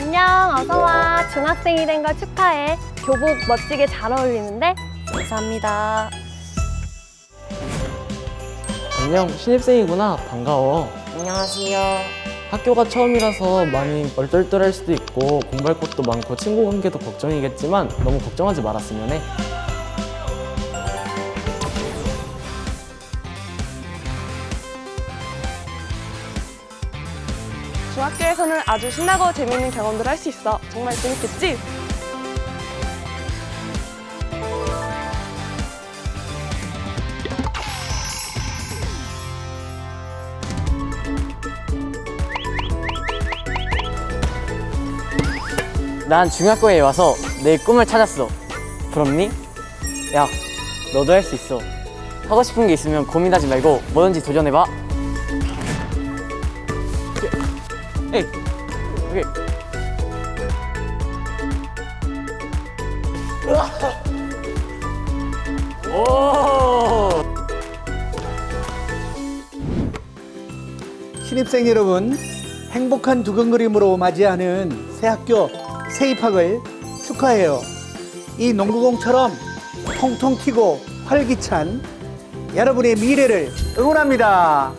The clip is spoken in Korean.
어서와. 중학생이 된 걸 축하해. 교복 멋지게 잘 어울리는데? 감사합니다. 안녕, 신입생이구나. 반가워. 안녕하세요. 학교가 처음이라서 많이 얼떨떨할 수도 있고 공부할 것도 많고 친구 관계도 걱정이겠지만 너무 걱정하지 말았으면 해. 중학교에서는 아주 신나고 재밌는 경험들 할 수 있어. 정말 재밌겠지? 난 중학교에 와서 내 꿈을 찾았어. 부럽니? 야, 너도 할 수 있어. 하고 싶은 게 있으면 고민하지 말고 뭐든지 도전해봐. 에이, 여기. 오! 신입생 여러분, 행복한 두근거림으로 맞이하는 새 학교 새 입학을 축하해요. 이 농구공처럼 통통 튀고 활기찬 여러분의 미래를 응원합니다.